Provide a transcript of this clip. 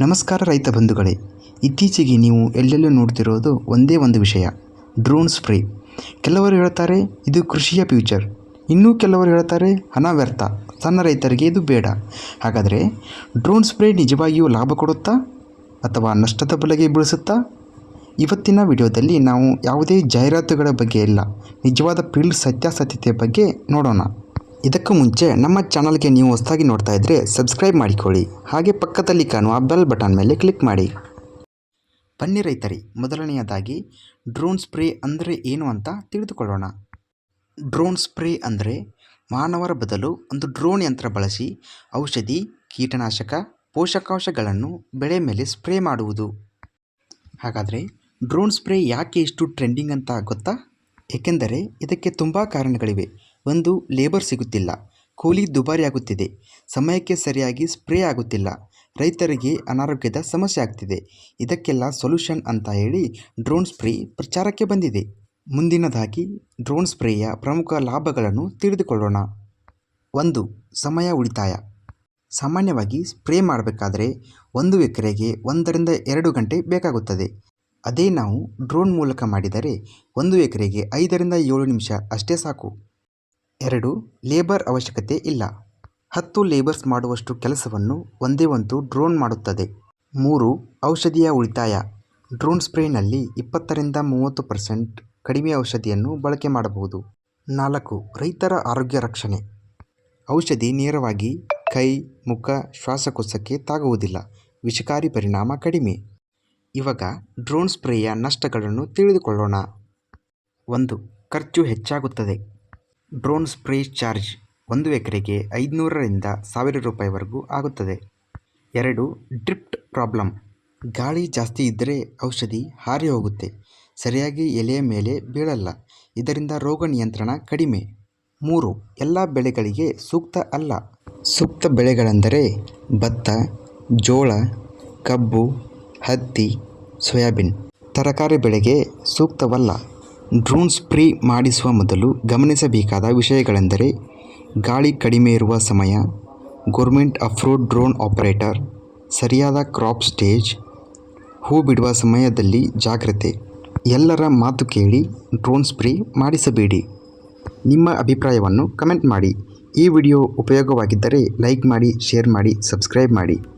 ನಮಸ್ಕಾರ ರೈತ ಬಂಧುಗಳೇ, ಇತ್ತೀಚೆಗೆ ನೀವು ಎಲ್ಲೆಲ್ಲೂ ನೋಡ್ತಿರೋದು ಒಂದೇ ಒಂದು ವಿಷಯ ಡ್ರೋನ್ ಸ್ಪ್ರೇ. ಕೆಲವರು ಹೇಳ್ತಾರೆ, ಇದು ಕೃಷಿಯ ಫ್ಯೂಚರ್. ಇನ್ನೂ ಕೆಲವರು ಹೇಳ್ತಾರೆ ಹಣ ವ್ಯರ್ಥ ಸಣ್ಣ ರೈತರಿಗೆ ಇದು ಬೇಡ. ಹಾಗಾದರೆ ಡ್ರೋನ್ ಸ್ಪ್ರೇ ನಿಜವಾಗಿಯೂ ಲಾಭ ಕೊಡುತ್ತಾ, ಅಥವಾ ನಷ್ಟದ ಬಲೆಗೆ ಬೀಳಿಸುತ್ತಾ? ಇವತ್ತಿನ ವಿಡಿಯೋದಲ್ಲಿ ನಾವು ಯಾವುದೇ ಜಾಹೀರಾತುಗಳ ಬಗ್ಗೆ ಇಲ್ಲ, ನಿಜವಾದ ಫೀಲ್ಡ್ ಸತ್ಯಾಸತ್ಯತೆಯ ಬಗ್ಗೆ ನೋಡೋಣ. ಇದಕ್ಕೂ ಮುಂಚೆ ನಮ್ಮ ಚಾನಲ್ಗೆ ನೀವು ಹೊಸದಾಗಿ ನೋಡ್ತಾ ಇದ್ದರೆ ಸಬ್ಸ್ಕ್ರೈಬ್ ಮಾಡಿಕೊಳ್ಳಿ. ಹಾಗೆ ಪಕ್ಕದಲ್ಲಿ ಕಾಣುವ ಬೆಲ್ ಬಟನ್ ಮೇಲೆ ಕ್ಲಿಕ್ ಮಾಡಿ. ಬನ್ನಿ ರೈತರಿ, ಮೊದಲನೆಯದಾಗಿ ಡ್ರೋನ್ ಸ್ಪ್ರೇ ಅಂದರೆ ಏನು ಅಂತ ತಿಳಿದುಕೊಳ್ಳೋಣ. ಡ್ರೋನ್ ಸ್ಪ್ರೇ ಅಂದರೆ ಮಾನವರ ಬದಲು ಒಂದು ಡ್ರೋನ್ ಯಂತ್ರ ಬಳಸಿ ಔಷಧಿ, ಕೀಟನಾಶಕ, ಪೋಷಕಾಂಶಗಳನ್ನು ಬೆಳೆ ಮೇಲೆ ಸ್ಪ್ರೇ ಮಾಡುವುದು. ಹಾಗಾದರೆ ಡ್ರೋನ್ ಸ್ಪ್ರೇ ಯಾಕೆ ಇಷ್ಟು ಟ್ರೆಂಡಿಂಗ್ ಅಂತ ಗೊತ್ತಾ? ಏಕೆಂದರೆ ಇದಕ್ಕೆ ತುಂಬ ಕಾರಣಗಳಿವೆ. ಒಂದು ಲೇಬರ್ ಸಿಗುತ್ತಿಲ್ಲ. ಕೂಲಿ ದುಬಾರಿಯಾಗುತ್ತಿದೆ ಸಮಯಕ್ಕೆ ಸರಿಯಾಗಿ ಸ್ಪ್ರೇ ಆಗುತ್ತಿಲ್ಲ. ರೈತರಿಗೆ ಅನಾರೋಗ್ಯದ ಸಮಸ್ಯೆ ಆಗ್ತಿದೆ. ಇದಕ್ಕೆಲ್ಲ ಸೊಲ್ಯೂಷನ್ ಅಂತ ಹೇಳಿ ಡ್ರೋನ್ ಸ್ಪ್ರೇ ಪ್ರಚಾರಕ್ಕೆ ಬಂದಿದೆ. ಮುಂದಿನದಾಗಿ ಡ್ರೋನ್ ಸ್ಪ್ರೇಯ ಪ್ರಮುಖ ಲಾಭಗಳನ್ನು ತಿಳಿದುಕೊಳ್ಳೋಣ. ಒಂದು, ಸಮಯ ಉಳಿತಾಯ. ಸಾಮಾನ್ಯವಾಗಿ ಸ್ಪ್ರೇ ಮಾಡಬೇಕಾದರೆ ಒಂದು ಎಕರೆಗೆ ಒಂದರಿಂದ ಎರಡು ಗಂಟೆ ಬೇಕಾಗುತ್ತದೆ. ಅದೇ ನಾವು ಡ್ರೋನ್ ಮೂಲಕ ಮಾಡಿದರೆ ಒಂದು ಎಕರೆಗೆ ಐದರಿಂದ ಏಳು ನಿಮಿಷ ಅಷ್ಟೇ ಸಾಕು. ಎರಡು, ಲೇಬರ್ ಅವಶ್ಯಕತೆ ಇಲ್ಲ. ಹತ್ತು ಲೇಬರ್ಸ್ ಮಾಡುವಷ್ಟು ಕೆಲಸವನ್ನು ಒಂದೇ ಒಂದು ಡ್ರೋನ್ ಮಾಡುತ್ತದೆ. ಮೂರು, ಔಷಧಿಯ ಉಳಿತಾಯ. ಡ್ರೋನ್ ಸ್ಪ್ರೇನಲ್ಲಿ ಇಪ್ಪತ್ತರಿಂದ ಮೂವತ್ತು ಪರ್ಸೆಂಟ್ ಕಡಿಮೆ ಔಷಧಿಯನ್ನು ಬಳಕೆ ಮಾಡಬಹುದು. ನಾಲ್ಕು, ರೈತರ ಆರೋಗ್ಯ ರಕ್ಷಣೆ. ಔಷಧಿ ನೇರವಾಗಿ ಕೈ, ಮುಖ, ಶ್ವಾಸಕೋಶಕ್ಕೆ ತಾಗುವುದಿಲ್ಲ. ವಿಷಕಾರಿ ಪರಿಣಾಮ ಕಡಿಮೆ. ಇವಾಗ ಡ್ರೋನ್ ಸ್ಪ್ರೇಯ ನಷ್ಟಗಳನ್ನು ತಿಳಿದುಕೊಳ್ಳೋಣ. ಒಂದು, ಖರ್ಚು ಹೆಚ್ಚಾಗುತ್ತದೆ. ಡ್ರೋನ್ ಸ್ಪ್ರೇ ಚಾರ್ಜ್ ಒಂದು ಎಕರೆಗೆ ಐದುನೂರರಿಂದ ಸಾವಿರ ರೂಪಾಯಿವರೆಗೂ ಆಗುತ್ತದೆ. ಎರಡು, ಡ್ರಿಫ್ಟ್ ಪ್ರಾಬ್ಲಮ್. ಗಾಳಿ ಜಾಸ್ತಿ ಇದ್ದರೆ ಔಷಧಿ ಹಾರಿ ಹೋಗುತ್ತೆ. ಸರಿಯಾಗಿ ಎಲೆಯ ಮೇಲೆ ಬೀಳಲ್ಲ. ಇದರಿಂದ ರೋಗ ನಿಯಂತ್ರಣ ಕಡಿಮೆ. ಮೂರು, ಎಲ್ಲ ಬೆಳೆಗಳಿಗೆ ಸೂಕ್ತ ಅಲ್ಲ. ಸೂಕ್ತ ಬೆಳೆಗಳೆಂದರೆ ಭತ್ತ, ಜೋಳ, ಕಬ್ಬು, ಹತ್ತಿ, ಸೋಯಾಬೀನ್. ತರಕಾರಿ ಬೆಳೆಗೆ ಸೂಕ್ತವಲ್ಲ. ಡ್ರೋನ್ ಸ್ಪ್ರೇ ಮಾಡಿಸುವ ಮೊದಲು ಗಮನಿಸಬೇಕಾದ ವಿಷಯಗಳೆಂದರೆ, ಗಾಳಿ ಕಡಿಮೆ ಇರುವ ಸಮಯ, ಗೋರ್ಮೆಂಟ್ ಅಪ್ರೂವ್ಡ್ ಡ್ರೋನ್ ಆಪರೇಟರ್, ಸರಿಯಾದ ಕ್ರಾಪ್ ಸ್ಟೇಜ್, ಹೂ ಬಿಡುವ ಸಮಯದಲ್ಲಿ ಜಾಗ್ರತೆ. ಎಲ್ಲರ ಮಾತು ಕೇಳಿ ಡ್ರೋನ್ ಸ್ಪ್ರೇ ಮಾಡಿಸಬೇಡಿ. ನಿಮ್ಮ ಅಭಿಪ್ರಾಯವನ್ನು ಕಮೆಂಟ್ ಮಾಡಿ. ಈ ವಿಡಿಯೋ ಉಪಯೋಗವಾಗಿದ್ದರೆ ಲೈಕ್ ಮಾಡಿ, ಶೇರ್ ಮಾಡಿ, ಸಬ್ಸ್ಕ್ರೈಬ್ ಮಾಡಿ.